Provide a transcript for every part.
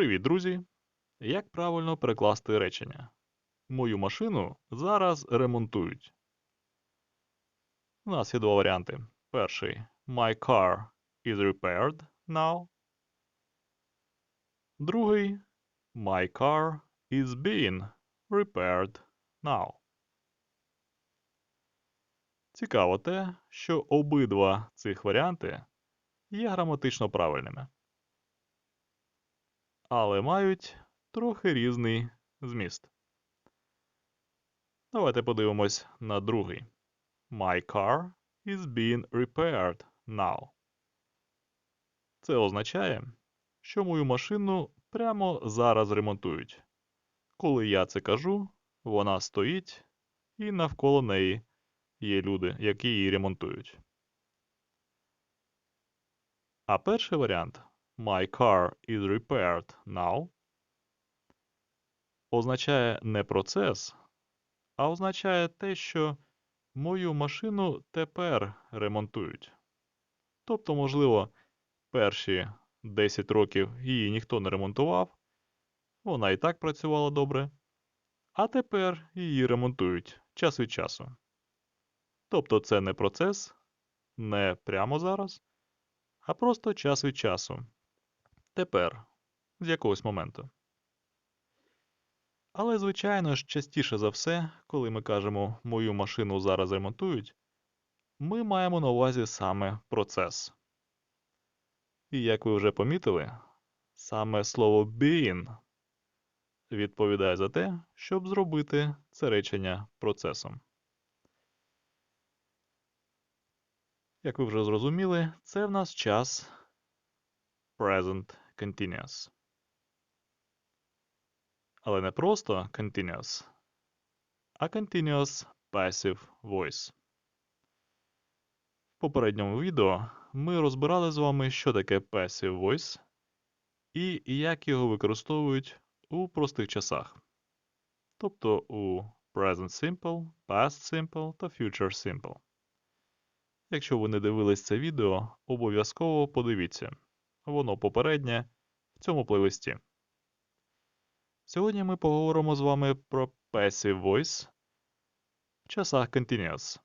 Привіт, друзі! Як правильно перекласти речення? Мою машину зараз ремонтують. У нас є два варіанти. Перший My car is repaired now. Другий My car is being repaired now. Цікаво те, що обидва цих варіанти є граматично правильними але мають трохи різний зміст. Давайте подивимось на другий. My car is being repaired now. Це означає, що мою машину прямо зараз ремонтують. Коли я це кажу, вона стоїть і навколо неї є люди, які її ремонтують. А перший варіант My car is repaired now означає не процес, а означає те, що мою машину тепер ремонтують. Тобто, можливо, перші 10 років її ніхто не ремонтував, вона і так працювала добре, а тепер її ремонтують час від часу. Тобто це не процес, не прямо зараз, а просто час від часу. Тепер, з якогось моменту. Але, звичайно ж, частіше за все, коли ми кажемо мою машину зараз ремонтують, ми маємо на увазі саме процес. І як ви вже помітили, саме слово being відповідає за те, щоб зробити це речення процесом. Як ви вже зрозуміли, це в нас час present continuous. Але не просто continuous, а continuous passive voice. В попередньому відео ми розбирали з вами, що таке passive voice і як його використовують у простих часах. Тобто у present simple, past simple та future simple. Якщо ви не дивились це відео, обов'язково подивіться воно попереднє в цьому плейлисті. Сьогодні ми поговоримо з вами про Passive Voice в часах Continuous.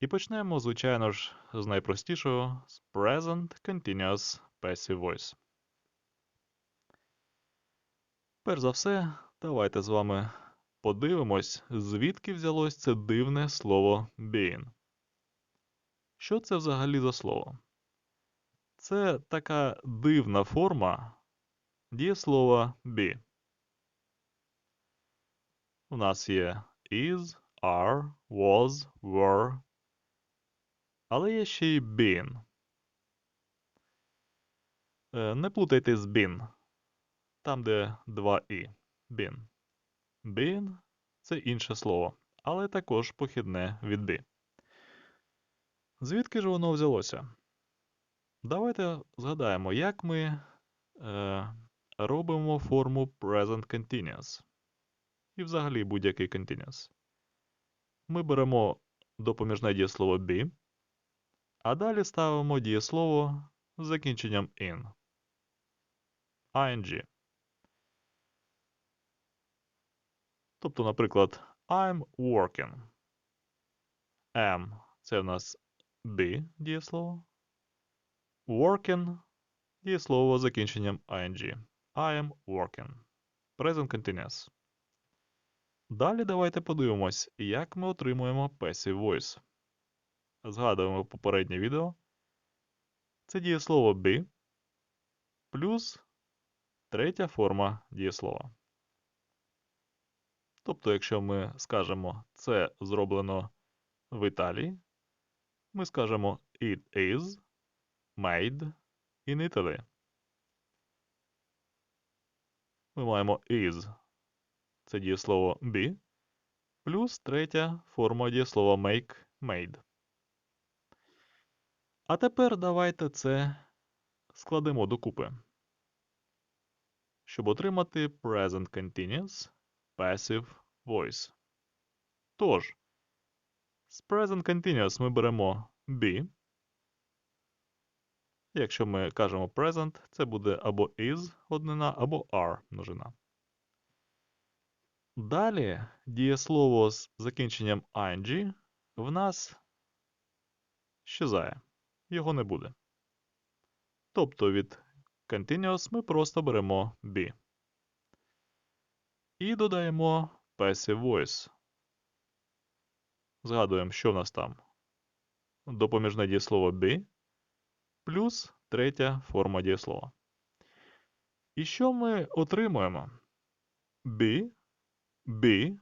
І почнемо, звичайно ж, з найпростішого з Present Continuous Passive Voice. Перш за все, давайте з вами подивимось, звідки взялось це дивне слово being. Що це взагалі за слово? Це така дивна форма дієслова be. У нас є is, are, was, were. Але є ще й been. Е, не плутайте з been. Там, де два і. Been. Been – це інше слово, але також похідне від be. Звідки ж воно взялося? Давайте згадаємо, як ми е, робимо форму Present Continuous. І взагалі будь-який Continuous. Ми беремо допоміжне дієслово be, а далі ставимо дієслово з закінченням in. ing. Тобто, наприклад, I'm working. Am це в нас be дієслово. Working дієслово закінченням ing. I am working. Present continuous. Далі давайте подивимось, як ми отримуємо passive voice. Згадуємо попереднє відео. Це дієслово be плюс третя форма дієслова. Тобто, якщо ми скажемо це зроблено в Італії, ми скажемо It is made in Italy. Ми маємо is. Це дієслово be, плюс третя форма дієслова make made. А тепер давайте це складемо докупи. Щоб отримати Present Continuous Passive Voice. Тож, з Present Continuous ми беремо be. Якщо ми кажемо present, це буде або is однина, або are множина. Далі дієслово з закінченням ing в нас щезає. Його не буде. Тобто від continuous ми просто беремо be. І додаємо passive voice. Згадуємо, що в нас там. Допоміжне дієслово be плюс третя форма дієслова. І що ми отримуємо? Be, be,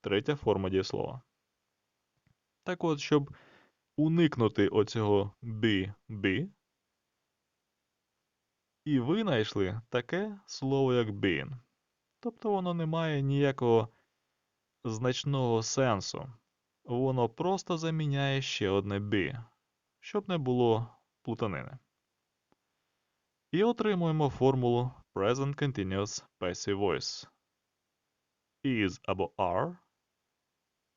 третя форма дієслова. Так от, щоб уникнути оцього be, і ви знайшли таке слово, як been. Тобто воно не має ніякого значного сенсу. Воно просто заміняє ще одне be, щоб не було плутанини. І отримуємо формулу Present Continuous Passive Voice. Is або are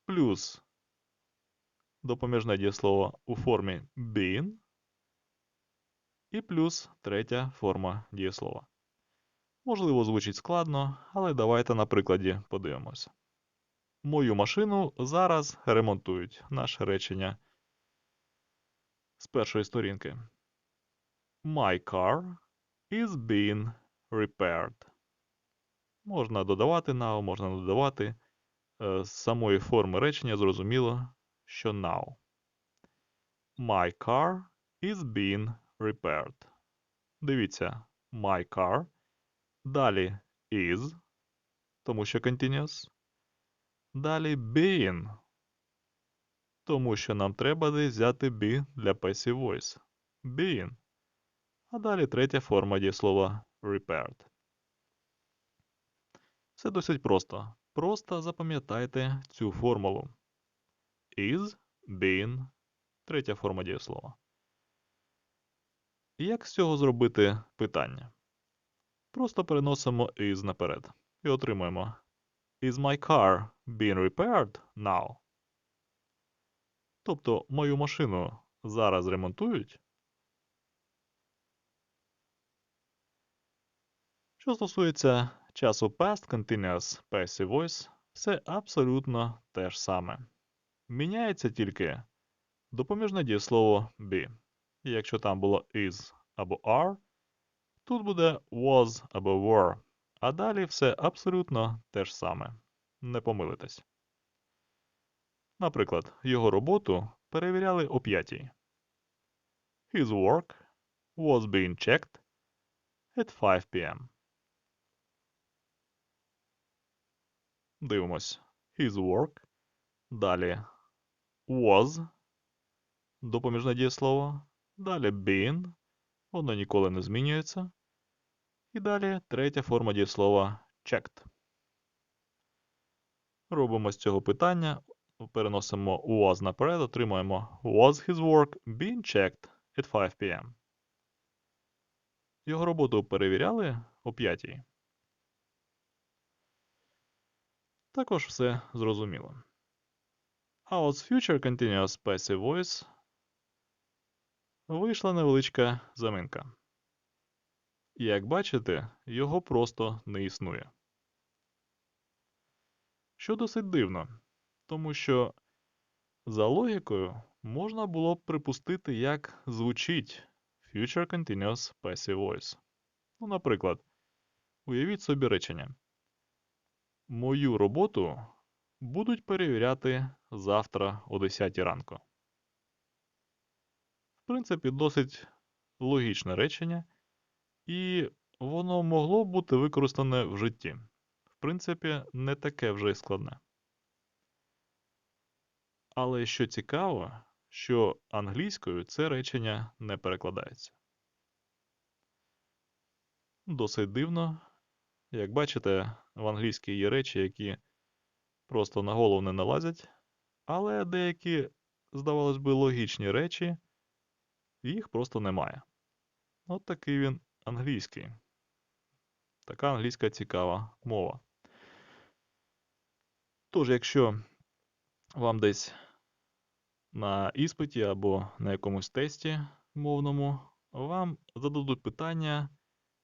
плюс допоміжне дієслово у формі been і плюс третя форма дієслова. Можливо, звучить складно, але давайте на прикладі подивимося. Мою машину зараз ремонтують наше речення з першої сторінки. My car is being repaired. Можна додавати now, можна додавати. Е, З самої форми речення зрозуміло, що now. My car is being repaired. Дивіться, my car. Далі is, тому що continuous. Далі being, тому що нам треба десь взяти be для passive voice. Being. А далі третя форма дієслова repaired. Все досить просто. Просто запам'ятайте цю формулу. Is, been, третя форма дієслова. Як з цього зробити питання? Просто переносимо is наперед і отримуємо Is my car being repaired now? Тобто мою машину зараз ремонтують? Що стосується часу past continuous passive voice, все абсолютно те ж саме. Міняється тільки допоміжне дієслово be. Якщо там було is або are, тут буде was або were, а далі все абсолютно те ж саме. Не помилитесь. Наприклад, його роботу перевіряли о 5. His work was being checked at 5 p.m. Дивимось. His work. Далі was. Допоміжне дієслово. Далі been. Воно ніколи не змінюється. І далі третя форма дієслова checked. Робимо з цього питання. Переносимо was наперед, отримуємо Was his work being checked at 5 p.m. Його роботу перевіряли о 5. Також все зрозуміло. А от з Future Continuous Passive Voice вийшла невеличка заминка. Як бачите, його просто не існує. Що досить дивно, тому що за логікою можна було б припустити, як звучить Future Continuous Passive Voice. Ну, наприклад, уявіть собі речення. Мою роботу будуть перевіряти завтра о 10 ранку. В принципі, досить логічне речення, і воно могло бути використане в житті. В принципі, не таке вже й складне. Але що цікаво, що англійською це речення не перекладається. Досить дивно. Як бачите, в англійській є речі, які просто на голову не налазять, але деякі, здавалось би, логічні речі, їх просто немає. От такий він англійський. Така англійська цікава мова. Тож, якщо вам десь на іспиті або на якомусь тесті мовному вам зададуть питання,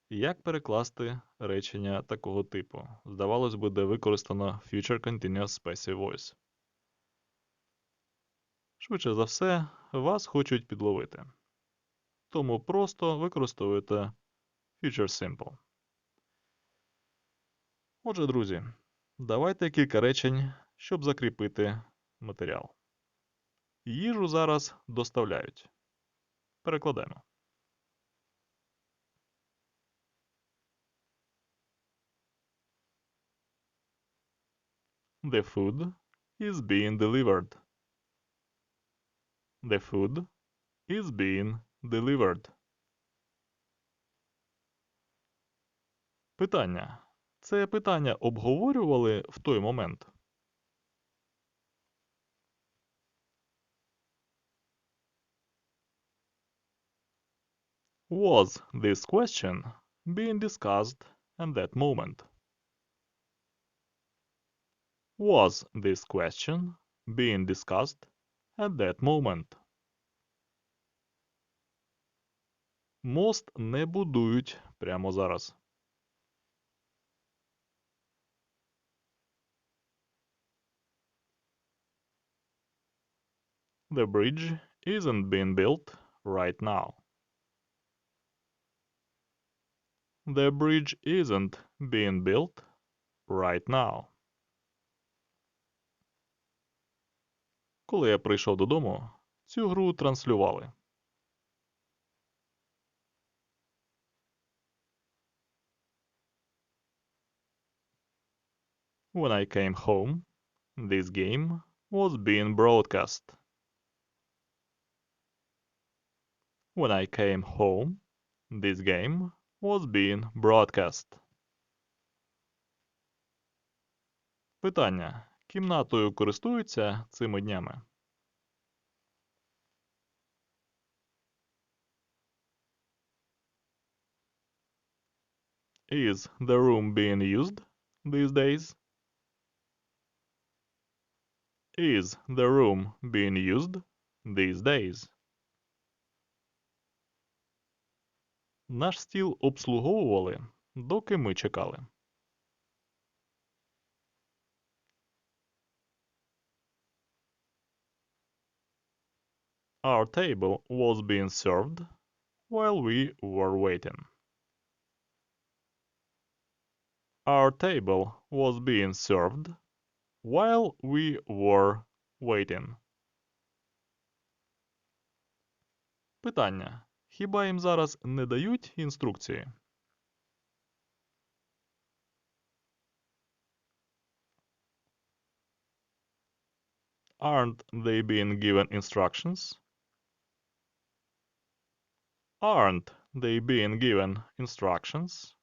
як перекласти речення такого типу. Здавалось би, де використано Future Continuous Passive Voice. Швидше за все, вас хочуть підловити. Тому просто використовуєте Future Simple. Отже, друзі, давайте кілька речень, щоб закріпити матеріал. Їжу зараз доставляють. Перекладаємо. The food is being delivered. The food is being delivered. Питання. Це питання обговорювали в той момент? Was this question being discussed at that moment? Was this question being discussed at that moment? Мост не будують прямо зараз. The bridge isn't being built right now. The bridge isn't being built right now. Коли я прийшов додому, цю гру транслювали. When I came home, this game was being broadcast. When I came home, this game was being broadcast. Питання. Кімнатою користуються цими днями? Is the room being used these days? Is the room being used these days? Наш стіл обслуговували, доки ми чекали. Our table was being served while we were waiting. Our table was being served while we were waiting. Питання. Хіба їм зараз не дають інструкції? Aren't they being given instructions? Aren't they being given instructions?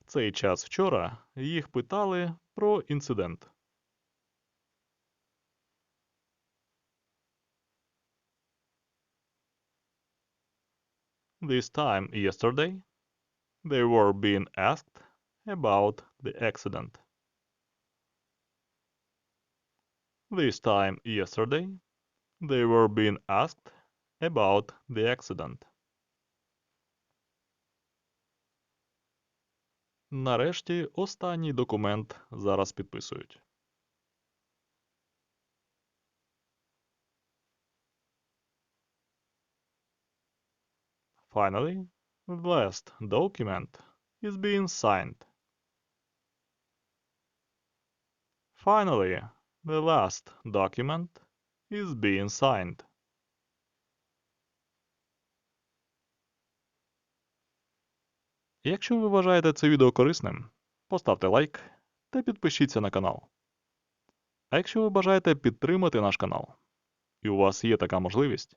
В цей час вчора їх питали про інцидент. This time yesterday, they were being asked about the accident. This time yesterday, they were being asked about the accident. Нарешті останній документ зараз підписують. Finally, the last document is being signed. Finally, the last document is being signed. Якщо ви вважаєте це відео корисним, поставте лайк та підпишіться на канал. А якщо ви бажаєте підтримати наш канал, і у вас є така можливість,